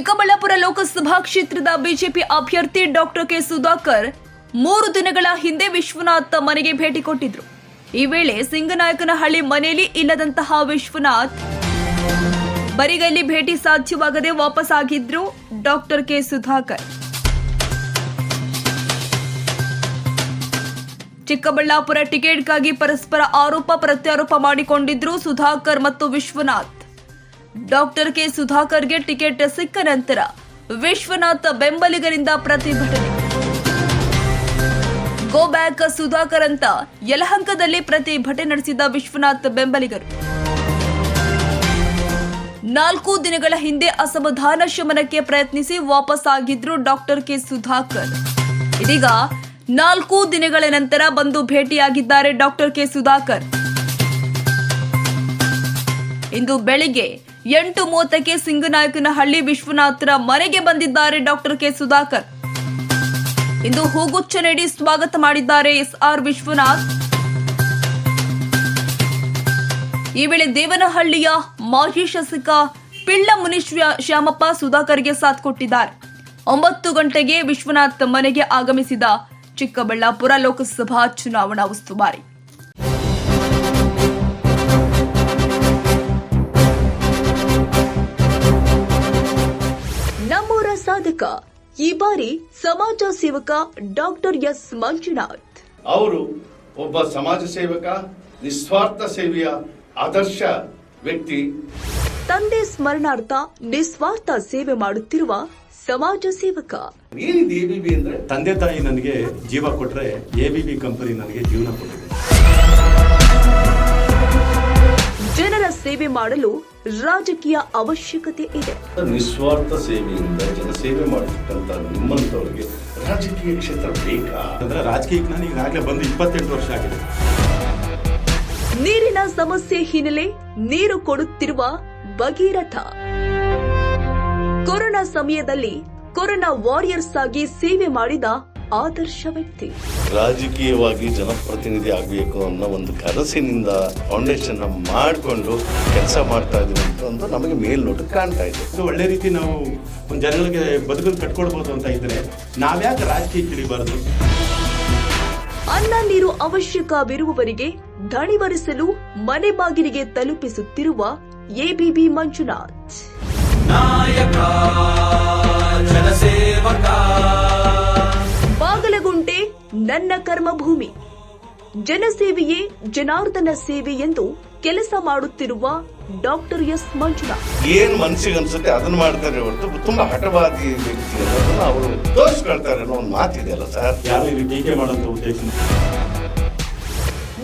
ಚಿಕ್ಕಬಳ್ಳಾಪುರ ಲೋಕಸಭಾ ಕ್ಷೇತ್ರದ ಬಿಜೆಪಿ ಅಭ್ಯರ್ಥಿ doctor K Sudhakar ಮೂರು ದಿನಗಳ ಹಿಂದೆ ವಿಶ್ವನಾಥ್ ಮನೆಗೆ ಭೇಟಿ ಕೊಟ್ಟಿದ್ರು. ಈ ವೇಳೆ ಸಿಂಗನಾಯಕನಹಳ್ಳಿ ಮನೆಯಲ್ಲಿ ಇಲ್ಲದಂತಹ ವಿಶ್ವನಾಥ್ ಬರಿಗೈಲಿ ಭೇಟಿ ಸಾಧ್ಯವಾಗದೆ ವಾಪಸ್ ಆಗಿದ್ರು ಡಾಕ್ಟರ್ ಕೆ ಸುಧಾಕರ್. ಚಿಕ್ಕಬಳ್ಳಾಪುರ ಟಿಕೆಟ್ಗಾಗಿ ಪರಸ್ಪರ ಆರೋಪ ಪ್ರತ್ಯಾರೋಪ ಮಾಡಿಕೊಂಡಿದ್ರು ಸುಧಾಕರ್ ಮತ್ತು ವಿಶ್ವನಾಥ್. ಡಾಕ್ಟರ್ ಕೆ ಸುಧಾಕರ್ಗೆ ಟಿಕೆಟ್ ಸಿಕ್ಕ ನಂತರ ವಿಶ್ವನಾಥ್ ಬೆಂಬಲಿಗರಿಂದ ಪ್ರತಿಭಟನೆ. ಗೋ ಬ್ಯಾಕ್ ಸುಧಾಕರ್ ಅಂತ ಯಲಹಂಕದಲ್ಲಿ ಪ್ರತಿಭಟನೆ ನಡೆಸಿದ ವಿಶ್ವನಾಥ್ ಬೆಂಬಲಿಗರು. ನಾಲ್ಕು ದಿನಗಳ ಹಿಂದೆ ಅಸಮಾಧಾನ ಶಮನಕ್ಕೆ ಪ್ರಯತ್ನಿಸಿ ವಾಪಸ್ ಆಗಿದ್ರು ಡಾಕ್ಟರ್ ಕೆ ಸುಧಾಕರ್. ಇದೀಗ ನಾಲ್ಕು ದಿನಗಳ ನಂತರ ಬಂದು ಭೇಟಿಯಾಗಿದ್ದಾರೆ ಡಾಕ್ಟರ್ ಕೆ ಸುಧಾಕರ್. ಇಂದು ಬೆಳಿಗ್ಗೆ ಎಂಟು ಮೂವತ್ತಕ್ಕೆ ಸಿಂಗನಾಯಕನಹಳ್ಳಿ ವಿಶ್ವನಾಥರ ಮನೆಗೆ ಬಂದಿದ್ದಾರೆ ಡಾಕ್ಟರ್ ಕೆ ಸುಧಾಕರ್. ಇಂದು ಹೂಗುಚ್ಛ ನೀಡಿ ಸ್ವಾಗತ ಮಾಡಿದ್ದಾರೆ ಎಸ್ ಆರ್ ವಿಶ್ವನಾಥ್. ಈ ವೇಳೆ ದೇವನಹಳ್ಳಿಯ ಮಾಜಿ ಶಾಸಕ ಪಿಳ್ಳ ಮುನೀಶ್ ಶ್ಯಾಮಪ್ಪ ಸುಧಾಕರ್ಗೆ ಸಾಥ್ ಕೊಟ್ಟಿದ್ದಾರೆ. ಒಂಬತ್ತು ಗಂಟೆಗೆ ವಿಶ್ವನಾಥ್ ಮನೆಗೆ ಆಗಮಿಸಿದ ಚಿಕ್ಕಬಳ್ಳಾಪುರ ಲೋಕಸಭಾ ಚುನಾವಣಾ ಉಸ್ತುವಾರಿ. ಸಾಧಕ ಈ ಬಾರಿ ಸಮಾಜ ಸೇವಕ ಡಾಕ್ಟರ್ ಎಸ್ ಮಂಜುನಾಥ್. ಅವರು ಒಬ್ಬ ಸಮಾಜ ಸೇವಕ ನಿಸ್ವಾರ್ಥ ಸೇವೆಯ ಆದರ್ಶ ವ್ಯಕ್ತಿ. ತಂದೆ ಸ್ಮರಣಾರ್ಥ ನಿಸ್ವಾರ್ಥ ಸೇವೆ ಮಾಡುತ್ತಿರುವ ಸಮಾಜ ಸೇವಕ. ಏನಿದೆ ಎಬಿಬಿ ಅಂದ್ರೆ? ತಂದೆ ತಾಯಿ ನನಗೆ ಜೀವ ಕೊಟ್ರೆ ಎಬಿಬಿ ಕಂಪನಿ ನನಗೆ ಜೀವನ ಕೊಟ್ಟಿದೆ. ಜನರ ಸೇವೆ ಮಾಡಲು ರಾಜಕೀಯ ಅವಶ್ಯಕತೆ ಇದೆ. ನಿಸ್ವಾರ್ಥ ಸೇವೆಯಿಂದ ಜನಸೇವೆ ಮಾಡತಕ್ಕಂತ ನಿಮ್ಮಂತವರಿಗೆ ರಾಜಕೀಯ ಕ್ಷೇತ್ರ ಬೇಕಾ? ಅಂದ್ರೆ ರಾಜಕೀಯಕ್ಕೆ ನಾನು ಈಗಾಗಲೇ ಬಂದು ಇಪ್ಪತ್ತೆಂಟು ವರ್ಷ ಆಗಿದೆ. ನೀರಿನ ಸಮಸ್ಯೆ ಹಿನ್ನೆಲೆ ನೀರು ಕೊಡುತ್ತಿರುವ ಭಗೀರಥ. ಕೊರೋನಾ ಸಮಯದಲ್ಲಿ ಕೊರೋನಾ ವಾರಿಯರ್ಸ್ ಆಗಿ ಸೇವೆ ಮಾಡಿದ ಆದರ್ಶ ವ್ಯಕ್ತಿ. ರಾಜಕೀಯವಾಗಿ ಜನಪ್ರತಿನಿಧಿ ಆಗಬೇಕು ಅನ್ನೋ ಒಂದು ಕನಸಿನಿಂದ ಫೌಂಡೇಶನ್ ಮಾಡಿಕೊಂಡು ಕೆಲಸ ಮಾಡ್ತಾ ಇದೀವಿ ಅಂತ ಒಂದು ನಮಗೆ ಮೇಲ್ನೋಟ ಕಾಣ್ತಾ ಇದೆ. ಇದು ಒಳ್ಳೆ ರೀತಿ ನಾವು ಒಂದು ಜನಗಳಿಗೆ ಬದುಕನ್ನು ಕಟ್ಕೊಡ್ಬೋದು ಅಂತ ಇದ್ರೆ ನಾವ್ಯಾಕೆ ರಾಜಕೀಯ ತಿಳಿಬಾರದು ಅನ್ನ ನೀರು ಅವಶ್ಯಕವಿರುವವರಿಗೆ ದಣಿವರಿಸಲು ಮನೆ ಬಾಗಿಲಿಗೆ ತಲುಪಿಸುತ್ತಿರುವ ಎಬಿಬಿ ಮಂಜುನಾಥ್. ನಾಯಕ ಜನಸೇವಕ. ನನ್ನ ಕರ್ಮಭೂಮಿ. ಜನಸೇವೆಯೇ ಜನಾರ್ದನ ಸೇವೆ ಎಂದು ಕೆಲಸ ಮಾಡುತ್ತಿರುವ ಡಾಕ್ಟರ್ ಎಸ್ ಮಂಜುನಾಥ್. ಏನ್ ಮನಸ್ಸಿಗೆ ಅನ್ಸುತ್ತೆ ಅದನ್ನ ಮಾಡ್ತಾರೆ ಹೊರತು ತುಂಬಾ ಹಠವಾದಿ ವ್ಯಕ್ತಿ ಅನ್ನೋದನ್ನ ಅವರು ತೋರಿಸ್ಕೊಳ್ತಾರೆ ಅನ್ನೋ ಒಂದು ಮಾತಿದೆಯಲ್ಲ ಸರ್? ಯಾರು ಟೀಕೆ ಮಾಡುವಂತ ಉದ್ದೇಶ?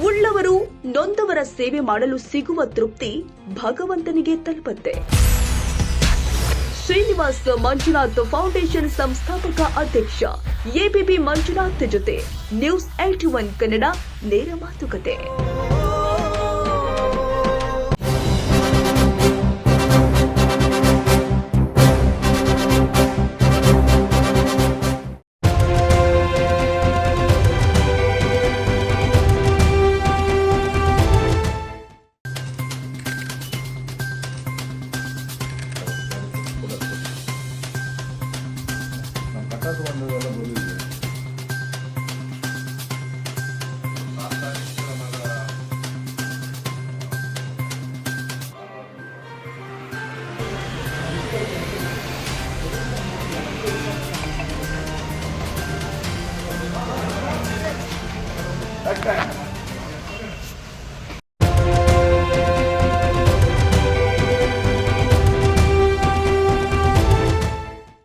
ಉಳ್ಳವರು ನೊಂದವರ ಸೇವೆ ಮಾಡಲು ಸಿಗುವ ತೃಪ್ತಿ ಭಗವಂತನಿಗೆ ತಲುಪುತ್ತೆ. ಶ್ರೀನಿವಾಸ್ ಮಂಜುನಾಥ್ ಫೌಂಡೇಶನ್ ಸಂಸ್ಥಾಪಕ ಅಧ್ಯಕ್ಷ. ಎಬಿಬಿ ಮಂಜುನಾಥ್ ಜೊತೆ ನ್ಯೂಸ್ ಏಟಿ ಒನ್ ಕನ್ನಡ ನೇರ ಮಾತುಕತೆ. ಬಂದು